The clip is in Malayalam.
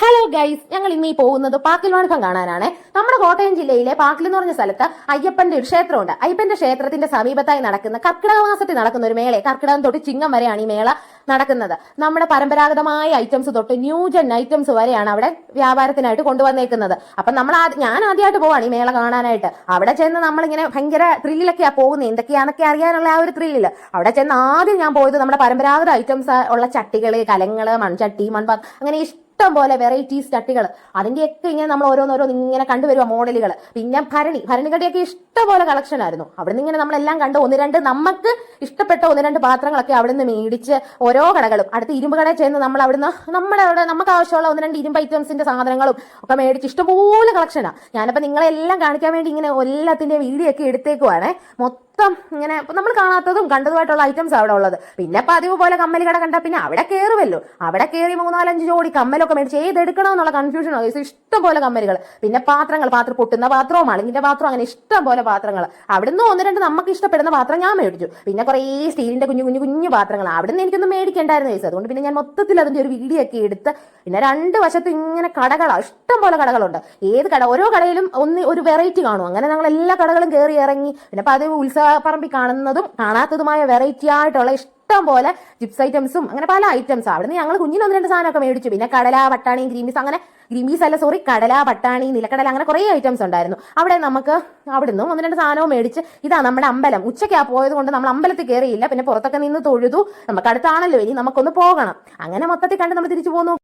ഹലോ ഗൈസ് ഞങ്ങൾ ഇന്ന് ഈ പോകുന്നത് പാക്കിൽ വണക്കം കാണാനാണ്. നമ്മുടെ കോട്ടയം ജില്ലയിലെ പാക്കിൽ എന്ന് പറഞ്ഞ സ്ഥലത്ത് അയ്യപ്പന്റെ ഒരു ക്ഷേത്രമുണ്ട്. അയ്യപ്പന്റെ ക്ഷേത്രത്തിന്റെ സമീപത്തായി നടക്കുന്ന കർക്കിടക മാസത്തിൽ നടക്കുന്ന ഒരു മേള കർക്കിടകം തൊട്ട് ചിങ്ങം വരെയാണ് ഈ മേള നടക്കുന്നത്. നമ്മുടെ പരമ്പരാഗതമായ ഐറ്റംസ് തൊട്ട് ന്യൂജൻ ഐറ്റംസ് വരെയാണ് അവിടെ വ്യാപാരത്തിനായിട്ട് കൊണ്ടുവന്നേക്കുന്നത്. അപ്പൊ നമ്മൾ ഞാൻ ആദ്യമായിട്ട് പോവാണ് ഈ മേള കാണാനായിട്ട്. അവിടെ ചെന്ന് നമ്മളിങ്ങനെ ഭയങ്കര ത്രില്ലിലൊക്കെയാ പോകുന്നത്. എന്തൊക്കെയാണൊക്കെ അറിയാനുള്ള ആ ഒരു ത്രില്ലിൽ അവിടെ ചെന്ന് ആദ്യം ഞാൻ പോയത് നമ്മുടെ പരമ്പരാഗത ഐറ്റംസ് ഉള്ള ചട്ടികൾ കലങ്ങൾ മൺചട്ടി മൺപാത്രം അങ്ങനെ ഇഷ്ടം പോലെ വെറൈറ്റീസ് ചട്ടികൾ അതിന്റെയൊക്കെ ഇങ്ങനെ നമ്മൾ ഓരോന്നോരോന്ന് ഇങ്ങനെ കണ്ടുവരുക മോഡലുകൾ പിന്നെ ഭരണി. ഭരണികളുടെയൊക്കെ ഇഷ്ടപോലെ കളക്ഷൻ ആയിരുന്നു. അവിടെ നിന്ന് ഇങ്ങനെ നമ്മളെല്ലാം കണ്ട് ഒന്ന് രണ്ട് നമുക്ക് ഇഷ്ടപ്പെട്ട ഒന്ന് രണ്ട് പാത്രങ്ങളൊക്കെ അവിടെ നിന്ന് മേടിച്ച് ഓരോ കടകളും. അടുത്ത് ഇരുമ്പ് കടയിൽ ചെന്ന് നമ്മൾ അവിടുന്ന് നമ്മുടെ അവിടെ നമുക്ക് ആവശ്യമുള്ള ഒന്ന് രണ്ട് ഇരുമ്പ് ഐറ്റംസിന്റെ സാധനങ്ങളും ഒക്കെ മേടിച്ച് ഇഷ്ടംപോലെ കളക്ഷനാണ് ഞാനിപ്പോൾ നിങ്ങളെല്ലാം കാണിക്കാൻ വേണ്ടി ഇങ്ങനെ എല്ലാത്തിന്റെ വീഡിയോ ഒക്കെ എടുത്തേക്കുവാണേ. മൊത്തം ഇങ്ങനെ നമ്മൾ കാണാത്തതും കണ്ടതുമായിട്ടുള്ള ഐറ്റംസ് അവിടെ ഉള്ളത്. പിന്നെ പതിവ് പോലെ കമ്മൽ കട കണ്ടാൽ പിന്നെ അവിടെ കയറുമല്ലോ അവിടെ കയറി മൂന്നാലഞ്ച് ജോഡി കമ്മലൊക്കെ മേടിച്ച് ഏതെടുക്കണമെന്നുള്ള കൺഫ്യൂഷൻ ഇഷ്ടം പോലെ കമ്പനികൾ പിന്നെ പാത്രങ്ങൾ പാത്രം പൊട്ടുന്ന പാത്രവും മളിങ്ങിന്റെ പാത്രം അങ്ങനെ ഇഷ്ടം പോലെ പാത്രങ്ങൾ അവിടുന്ന് ഒന്ന് രണ്ട് നമുക്ക് ഇഷ്ടപ്പെടുന്ന പാത്രം ഞാൻ മേടിച്ചു. പിന്നെ കുറേ സ്റ്റീലിന്റെ കുഞ്ഞു കുഞ്ഞു കുഞ്ഞു പാത്രങ്ങൾ. അവിടുന്ന് എനിക്കൊന്നും മേടിക്കേണ്ടായിരുന്നു ചോദിച്ചത് അതുകൊണ്ട് പിന്നെ ഞാൻ മൊത്തത്തിൽ അതിന്റെ ഒരു വീഡിയോ ഒക്കെ എടുത്ത് പിന്നെ രണ്ട് വശത്തും ഇങ്ങനെ കടകളാണ് ഇഷ്ടം പോലെ കടകളുണ്ട്. ഏത് കട? ഓരോ കടയിലും ഒന്ന് ഒരു വെറൈറ്റി കാണും. അങ്ങനെ ഞങ്ങൾ എല്ലാ കടകളും കയറി ഇറങ്ങി. പിന്നെ പതിവ് ഉത്സവപ്പറമ്പിൽ കാണുന്നതും കാണാത്തതുമായ വെറൈറ്റി ആയിട്ടുള്ള ഇഷ്ടം പോലെ ജിപ്സ് ഐറ്റംസും അങ്ങനെ പല ഐറ്റംസ് അവിടുന്ന് ഞങ്ങൾ കുഞ്ഞിന് ഒന്ന് രണ്ട് സാധനമൊക്കെ മേടിച്ചു. പിന്നെ കടല പട്ടാണി ഗ്രീമീസ് അങ്ങനെ ഗ്രീമീസ് അല്ല സോറി കടല പട്ടാണി നിലക്കടല അങ്ങനെ കുറേ ഐറ്റംസ് ഉണ്ടായിരുന്നു. അവിടെ നമുക്ക് അവിടെ നിന്നും ഒന്ന് രണ്ട് സാധനവും മേടിച്ച് ഇതാ നമ്മുടെ അമ്പലം. ഉച്ചയ്ക്കാ പോയത് കൊണ്ട് നമ്മൾ അമ്പലത്തിൽ കയറിയില്ല പിന്നെ പുറത്തൊക്കെ നിന്ന് തൊഴുതു. നമുക്ക് അടുത്താണല്ലോ. ഇനി നമുക്കൊന്ന് പോകണം. അങ്ങനെ മൊത്തത്തിൽ കണ്ട് നമ്മൾ തിരിച്ചു പോന്നു.